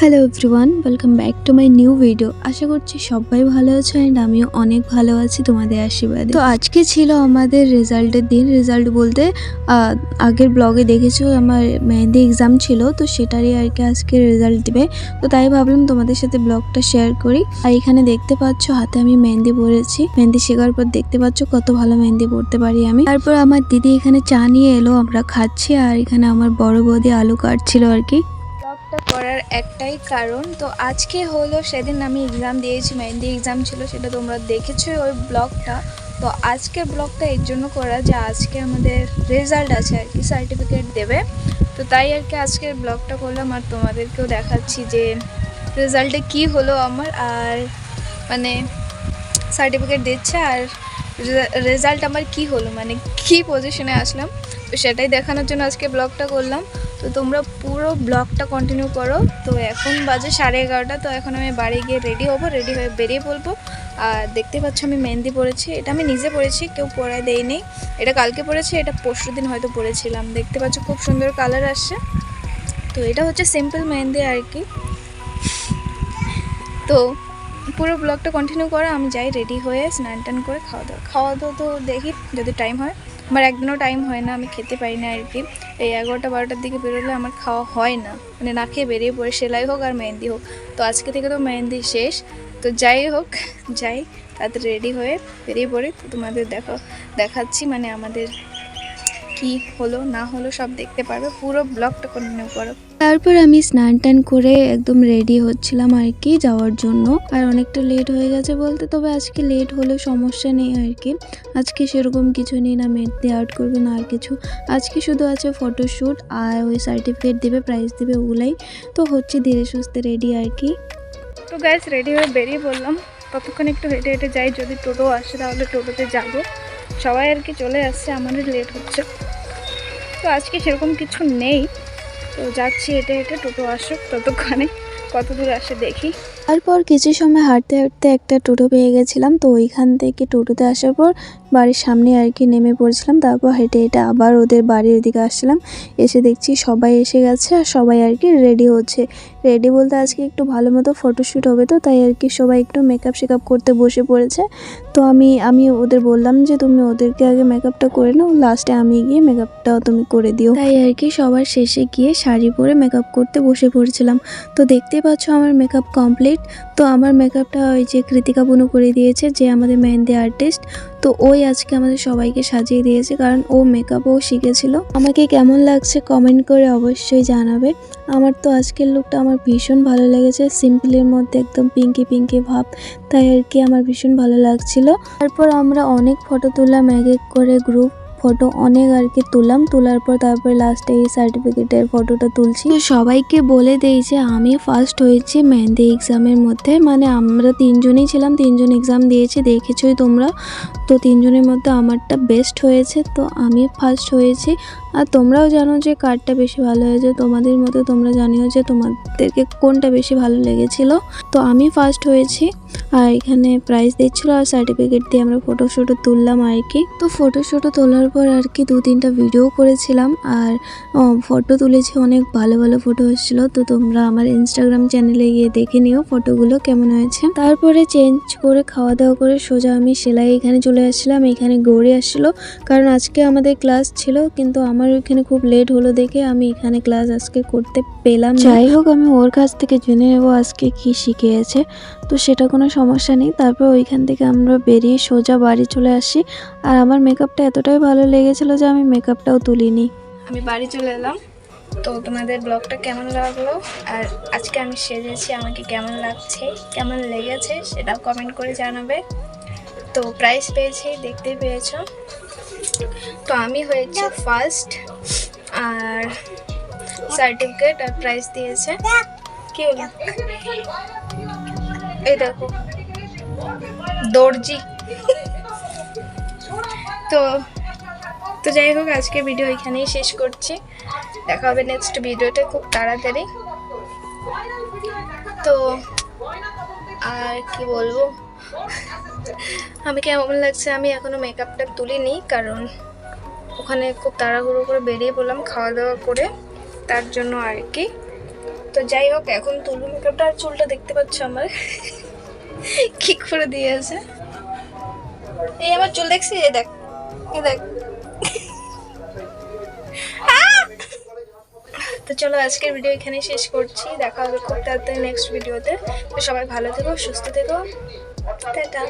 Hello everyone welcome back to my new video আশা করছি সবাই ভালো আছো অ্যান্ড আমিও অনেক ভালো আছি তোমাদের আশীর্বাদে। তো আজকে ছিল আমাদের রেজাল্টের দিন। রেজাল্ট বলতে আগের ব্লগে দেখেছ, আমার মেহেন্দি এক্সাম ছিল, তো সেটারই আর কি আজকে রেজাল্ট দিবে। তো তাই ভাবলাম তোমাদের সাথে ব্লগটা শেয়ার করি। আর এখানে দেখতে পাচ্ছ, হাতে আমি মেহেন্দি পরেছি। মেহেন্দি শেখার পর দেখতে পাচ্ছ, কত ভালো মেহেন্দি পড়তে পারি আমি। তারপর আমার দিদি এখানে চা নিয়ে এলো, আমরা খাচ্ছি। আর এখানে আমার বড় বৌদি আলু কাটছিল আর কি। করার একটাই কারণ। তো আজকে হলো সেদিন আমি এক্সাম দিয়েছি মেহেন্দি এক্সাম ছিল সেটা তোমরা দেখেছ ওই ব্লগটা। তো আজকের ব্লগটা এর জন্য করা যে আজকে আমাদের রেজাল্ট আছে আর কি সার্টিফিকেট দেবে। তো তাই আর কি আজকের ব্লগটা করলাম আর তোমাদেরকেও দেখাচ্ছি যে রেজাল্টে কি হলো আমার আর মানে সার্টিফিকেট দিচ্ছে আর রেজাল্ট আমার কি হলো মানে কি পজিশনে আসলাম। তো সেটাই দেখানোর জন্য আজকে ব্লগটা করলাম। তো তোমরা পুরো ব্লগটা কন্টিনিউ করো। তো এখন বাজে সাড়ে এগারোটা, তো এখন আমি বাড়ি গিয়ে রেডি হব রেডি হয়ে বেরিয়ে পড়ব। আর দেখতে পাচ্ছ আমি মেহেন্দি পরেছি। এটা আমি নিজে পরেছি, কেউ পরায় দেয়নি। এটা কালকে পরেছি, এটা পরশু দিন হয়তো পরেছিলাম। দেখতে পাচ্ছ খুব সুন্দর কালার আসছে। তো এটা হচ্ছে সিম্পল মেহেন্দি আর কি। তো পুরো ব্লগটা কন্টিনিউ করো, আমি যাই রেডি হয়ে স্নান টান করে খাওয়া দাওয়া খাওয়া দাওয়া তো দেখি যদি টাইম হয়। আমার একদিনও টাইম হয় না, আমি খেতে পারি না আর কি। এই এগারোটা বারোটার দিকে বেরোলে আমার খাওয়া হয় না। মানে না খেয়ে বেরিয়ে পড়ে, সেলাই হোক আর মেহেন্দি হোক। তো আজকে থেকে তো মেহেন্দি শেষ। তো যাই হোক, যাই, তাড়াতাড়ি রেডি হয়ে বেরিয়ে পড়ে। তো তোমাদের দেখো, দেখাচ্ছি মানে আমাদের কি হলো, না হলো সব দেখতে পারবে। পুরো ব্লগটা কন্টিনিউ করো। তারপর আমি স্নান টান করে একদম রেডি হচ্ছিলাম আর কি যাওয়ার জন্য। আর অনেকটা লেট হয়ে গেছে বলতে, তবে আজকে লেট হলেও সমস্যা নেই আর কি। আজকে সেরকম কিছু নেই, না মেহেন্দি আর্ট করবে, না আর কিছু। আজকে শুধু আছে ফটোশ্যুট আর ওই সার্টিফিকেট দেবে প্রাইজ দেবে ওগুলাই। তো হচ্ছে ধীরে সুস্থে রেডি আর কি। তো গ্যাস রেডি হয়ে বেরিয়ে পড়লাম। ততক্ষণ একটু হেঁটে হেঁটে যাই, যদি টোটো আসে তাহলে টোটোতে যাব। সবাই আর কি চলে আসছে আমাদের লেট হচ্ছে। তো আজকে সেরকম কিছু নেই। তো যাচ্ছি এটা এটা টোটো আসুক ততক্ষণে কত দূর আসে দেখি। তারপর কিছু সময় হাঁটতে হাঁটতে একটা টোটো পেয়ে গেছিলাম। তো ওইখান থেকে টোটোতে আসার পর বাড়ির সামনে আর কি নেমে পড়ছিলাম। তারপর হেঁটে হেঁটে আবার ওদের বাড়ির ওদিকে আসছিলাম। এসে দেখছি সবাই এসে গেছে আর সবাই আর কি রেডি হচ্ছে। রেডি বলতে আজকে একটু ভালো মতো ফটোশ্যুট হবে তো, তাই আর কি সবাই একটু মেকআপ শেকআপ করতে বসে পড়েছে। তো আমি আমি ওদের বললাম যে, তুমি ওদেরকে আগে মেকআপটা করে নাও লাস্টে আমি গিয়ে মেকআপটাও তুমি করে দিও। তাই আর কি সবার শেষে গিয়ে শাড়ি পরে মেকআপ করতে বসে পড়েছিলাম। তো দেখতে পাচ্ছ আমার মেকআপ কমপ্লিট তো আমার মেকআপটা ওই যে কৃতিকা বুনু করে দিয়েছে, যে আমাদের মেহেন্দি আর্টিস্ট তো ওই আজকে আমাদের সবাইকে সাজিয়ে দিয়েছে, কারণ ও মেকআপও শিখেছিল। আমাকে কেমন লাগছে কমেন্ট করে অবশ্যই জানাবে। আমার তো আজকের লুকটা আমার ভীষণ ভালো লেগেছে সিম্পলের মধ্যে একদম পিঙ্কি পিঙ্কি ভাব, তাই আর কি আমার ভীষণ ভালো লাগছিল। তারপর আমরা অনেক ফটো তুললাম এক এক করে গ্রুপ ফটো অনেক আর কি তুললাম। তোলার পর তারপরে লাস্টে এই সার্টিফিকেটের ফটোটা তুলছি। তো সবাইকে বলে দেই যে, আমি ফার্স্ট হয়েছি মেহেন্দি এক্সামের মধ্যে। মানে আমরা তিনজনই ছিলাম, তিনজন এক্সাম দিয়েছি, দেখেছোই তোমরা। তো তিনজনের মধ্যে আমারটা বেস্ট হয়েছে। তো আমি ফার্স্ট হয়েছি। আর তোমরাও জানো যে কারটা বেশি ভালো হয়েছে। তোমাদের মতো তোমরা জানিও যে তোমাদেরকে কোনটা বেশি ভালো লেগেছিল। তো আমি ফার্স্ট হয়েছি আর এখানে প্রাইজ দিচ্ছিল আর সার্টিফিকেট দিয়ে আমরা ফটো শটো তুললাম আর কি। তো ফটো শটো তোলার পর আর কি দু তিনটা ভিডিও করেছিলাম আর ফটো তুলেছি, অনেক ভালো ভালো ফটো এসেছিল। তো তোমরা আমার ইনস্টাগ্রাম চ্যানেলে গিয়ে দেখে নিও ফটোগুলো কেমন হয়েছে। তারপরে চেঞ্জ করে খাওয়া দাওয়া করে সোজা আমি সেলাই এখানে চলে আসছিলাম। এখানে গড়ে আসছিল। কারণ আজকে আমাদের ক্লাস ছিল, কিন্তু আমার ওইখানে খুব লেট হলো দেখে আমি এখানে ক্লাস আজকে করতে পেলাম যাই হোক আমি ওর কাছ থেকে জেনে নেব আজকে কি শিখিয়েছে। তো সেটা কোনো সমস্যা নেই তারপর ওইখান থেকে আমরা বেরিয়ে সোজা বাড়ি চলে আসি। আর আমার মেকআপটা এতটাই ভালো লেগেছিল যে আমি মেকআপটাও তুলিনি। আমি বাড়ি চলে এলাম। তো তোমাদের ব্লগটা কেমন লাগল? আর আজকে আমি সেজেছি আমাকে কেমন লাগছে কেমন লেগেছে সেটাও কমেন্ট করে জানাবে। তো প্রাইস পেয়েছি দেখতে পেয়েছ। তো আমি হয়েছি ফার্স্ট আর সার্টিফিকেট আর প্রাইজ দিয়েছে। কি হলো? এই দেখো। দর্জি। তো তো যাই হোক আজকে ভিডিও এখানেই শেষ করছি। দেখা হবে নেক্সট ভিডিওতে খুব তাড়াতাড়ি। তো আর কি বলব? আমি কেমন লাগছে? আমি এখনও মেকআপটা তুলিনি, কারণ ওখানে খুব তাড়াহুড়ো করে বেরিয়ে পড়লাম খাওয়া দাওয়া করে, তার জন্য আর কি। তো যাই হোক, এখন তুলু মেকআপটা আর চুলটা দেখতে পাচ্ছ আমার? কি করে দিয়েছে এই আমার চুল দেখছি এ দেখ, এই দেখ। তো চলো, আজকের ভিডিও এখানেই শেষ করছি। দেখা হবে খুব তাড়াতাড়ি নেক্সট ভিডিওতে তো সবাই ভালো থেকো, সুস্থ থেকো। টাটা।